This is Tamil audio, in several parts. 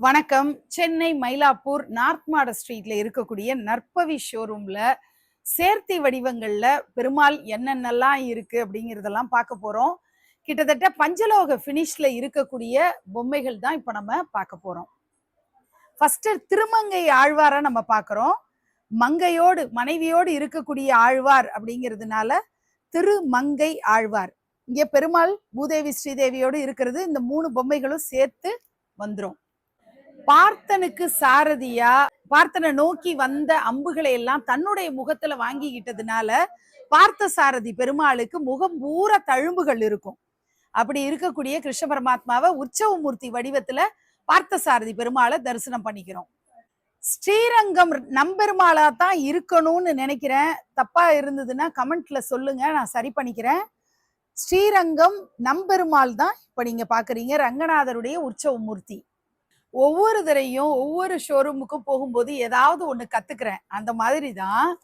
வணக்கம். சென்னை மயிலாப்பூர் நார்த் மாட ஸ்ட்ரீட்ல இருக்கக்கூடிய நற்பவி ஷோரூம்ல சேர்த்தி வடிவங்கள்ல பெருமாள் என்னென்னலாம் இருக்கு அப்படிங்கிறதெல்லாம் பார்க்க போறோம். கிட்டத்தட்ட பஞ்சலோக ஃபினிஷ்ல இருக்கக்கூடிய பொம்மைகள் தான் இப்போ நம்ம பார்க்க போறோம். ஃபர்ஸ்ட் திருமங்கை ஆழ்வாரை நம்ம பார்க்குறோம். மங்கையோடு மனைவியோடு இருக்கக்கூடிய ஆழ்வார் அப்படிங்கிறதுனால திருமங்கை ஆழ்வார். இங்கே பெருமாள் பூதேவி ஸ்ரீதேவியோடு இருக்கிறது. இந்த மூணு பொம்மைகளும் சேர்த்து வந்துடும் பார்த்தனுக்கு சாரதியா பார்த்தனை நோக்கி வந்த அம்புகளை எல்லாம் தன்னுடைய முகத்துல வாங்கிக்கிட்டதுனால பார்த்த சாரதி பெருமாளுக்கு முகம் பூரா தழும்புகள் இருக்கும். அப்படி இருக்கக்கூடிய கிருஷ்ண பரமாத்மாவை உற்சவமூர்த்தி வடிவத்துல பார்த்த சாரதி பெருமாளை தரிசனம் பண்ணிக்கிறோம். ஸ்ரீரங்கம் நம்பெருமாளா தான் இருக்கணும்னு நினைக்கிறேன். தப்பா இருந்ததுன்னா கமெண்ட்ல சொல்லுங்க நான் சரி பண்ணிக்கிறேன். ஸ்ரீரங்கம் நம்பெருமாள் தான் இப்ப நீங்க பாக்குறீங்க. ரங்கநாதருடைய உற்சவ மூர்த்தி ஒவ்வொரு தரையும் ஒவ்வொரு ஷோரூமுக்கும் போகும்போது ஏதாவது ஒன்று கற்றுக்கிறேன் அந்த மாதிரி தான்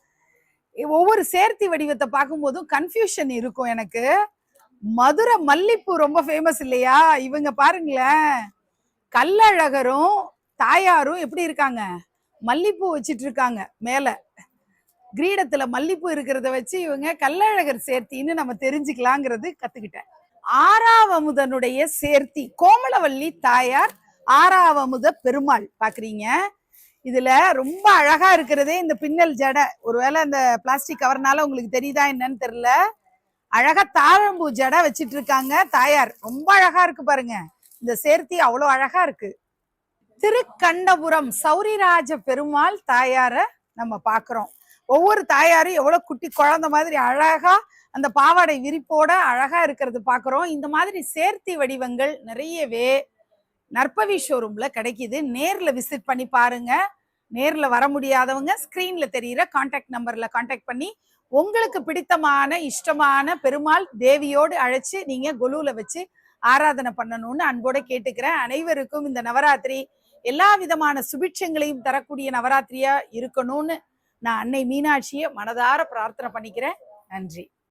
ஒவ்வொரு சேர்த்தி வடிவத்தை பார்க்கும்போதும் கன்ஃபியூஷன் இருக்கும் எனக்கு. மதுரை மல்லிப்பூ ரொம்ப ஃபேமஸ் இல்லையா? இவங்க பாருங்களேன். கல்லழகரும் தாயாரும் எப்படி இருக்காங்க? மல்லிப்பூ வச்சிட்டு இருக்காங்க மேலே. கிரீடத்துல மல்லிப்பூ இருக்கிறத வச்சு இவங்க கல்லழகர் சேர்த்தின்னு நம்ம தெரிஞ்சுக்கலாங்கிறது கத்துக்கிட்டேன். ஆறாவமுதனுடைய சேர்த்தி கோமலவல்லி தாயார் ஆறாவமுத பெருமாள் பாக்குறீங்க? இதுல ரொம்ப அழகா இருக்கிறதே இந்த பின்னல் ஜடை. ஒருவேளை இந்த பிளாஸ்டிக் கவர்னால உங்களுக்கு தெரியுதா என்னன்னு தெரியல. அழகா தாழம்பூ ஜடை வச்சிட்டு இருக்காங்க தாயார். ரொம்ப அழகா இருக்கு பாருங்க. இந்த சேர்த்தி அவ்வளவு அழகா இருக்கு. திருக்கண்டபுரம் சௌரிராஜ பெருமாள் தாயார நம்ம பாக்குறோம். ஒவ்வொரு தாயாரும் எவ்வளவு குட்டி குழந்தை மாதிரி அழகா அந்த பாவாடை விரிப்போட அழகா இருக்கிறது பாக்குறோம். இந்த மாதிரி சேர்த்தி வடிவங்கள் நிறையவே நற்பவி ஷோரூம்ல கிடைக்குது. நேர்ல விசிட் பண்ணி பாருங்க. நேர்ல வர முடியாதவங்க ஸ்கிரீன்ல தெரியிற கான்டாக்ட் நம்பர்ல கான்டாக்ட் பண்ணி உங்களுக்கு பிடித்தமான இஷ்டமான பெருமாள் தேவியோடு அழைச்சு நீங்க கொலுல வச்சு ஆராதனை பண்ணணும்னு அன்போட கேட்டுக்கிறேன். அனைவருக்கும் இந்த நவராத்திரி எல்லா விதமான சுபிட்சங்களையும் தரக்கூடிய நவராத்திரியா இருக்கணும்னு நான் அன்னை மீனாட்சியை மனதார பிரார்த்தனை பண்ணிக்கிறேன். நன்றி.